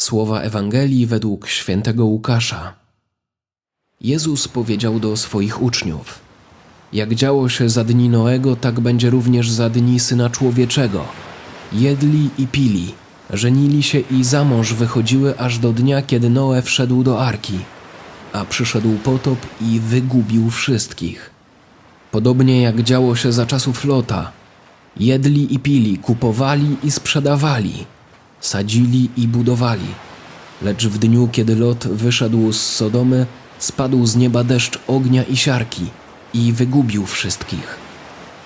Słowa Ewangelii według świętego Łukasza. Jezus powiedział do swoich uczniów: Jak działo się za dni Noego, tak będzie również za dni syna człowieczego. Jedli i pili, żenili się i za mąż wychodziły aż do dnia, kiedy Noe wszedł do arki, a przyszedł potop i wygubił wszystkich. Podobnie jak działo się za czasów Lota. Jedli i pili, kupowali i sprzedawali, sadzili i budowali. Lecz w dniu, kiedy Lot wyszedł z Sodomy, spadł z nieba deszcz ognia i siarki i wygubił wszystkich.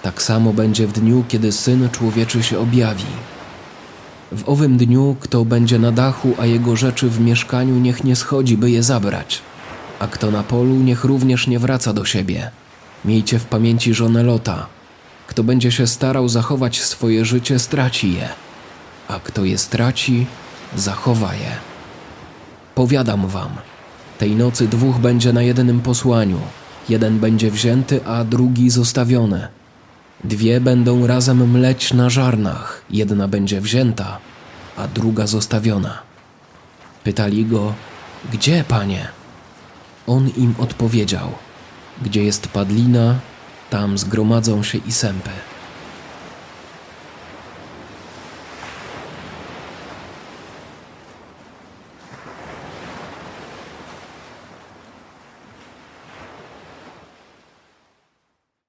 Tak samo będzie w dniu, kiedy Syn Człowieczy się objawi. W owym dniu, kto będzie na dachu, a jego rzeczy w mieszkaniu, niech nie schodzi, by je zabrać. A kto na polu, niech również nie wraca do siebie. Miejcie w pamięci żonę Lota. Kto będzie się starał zachować swoje życie, straci je, a kto je straci, zachowa je. Powiadam wam, tej nocy dwóch będzie na jednym posłaniu. Jeden będzie wzięty, a drugi zostawiony. Dwie będą razem mleć na żarnach, jedna będzie wzięta, a druga zostawiona. Pytali go, gdzie, panie? On im odpowiedział, gdzie jest padlina, tam zgromadzą się i sępy.